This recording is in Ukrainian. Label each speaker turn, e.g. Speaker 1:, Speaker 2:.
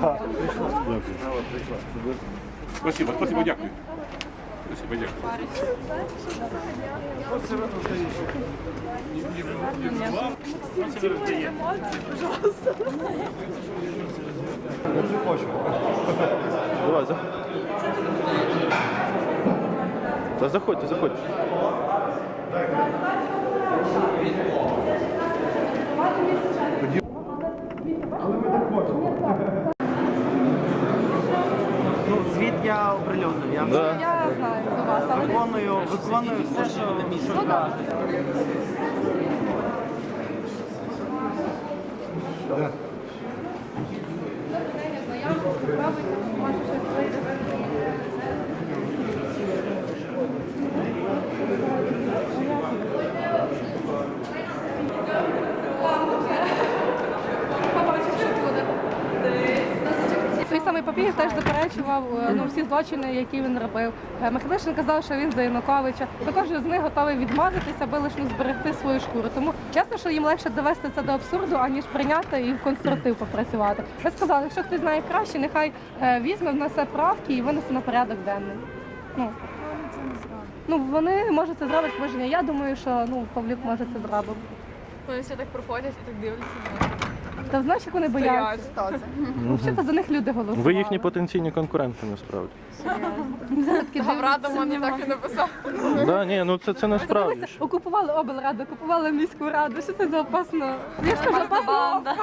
Speaker 1: Дякую.
Speaker 2: Спасибо, спасибо, дякую. Спасибо, дякую. Пожалуйста. Дуже хочу.
Speaker 1: Давай, заходь. Да заходь, ты
Speaker 3: заходь. Тоді звіт я оприлюднив. Я
Speaker 1: Да.
Speaker 4: Я знаю за вас, але
Speaker 3: виконую, виконую все, що, що кажуть.
Speaker 4: Той самий Папієв теж заперечував е, ну, всі злочини, які він робив. Е, Михайлишин казав, що він за Януковича. Ну, кожен з них готовий відмазатися, аби лише зберегти свою шкуру. Тому ясно, що їм легше довести це до абсурду, аніж прийняти і в конструктив попрацювати. Ви сказали, якщо хтось знає краще, нехай е, візьме внесе правки і винесе на порядок денний. Ну, ну вони може це зробити. Я думаю, що ну Павлюк може це зробити.
Speaker 5: Вони всі так проходять і так дивляться.
Speaker 4: Та знаєш, як вони бояться?
Speaker 5: Стоять.
Speaker 4: Взагалі за них люди голосували.
Speaker 1: Ви їхні потенційні конкуренти насправді.
Speaker 5: Гаврада мені так і написав.
Speaker 1: Да, ні, ну це, це насправді.
Speaker 4: Дивися, окупували облраду, окупували міську раду. Що це за опасно? Я ж кажу, опасна банда.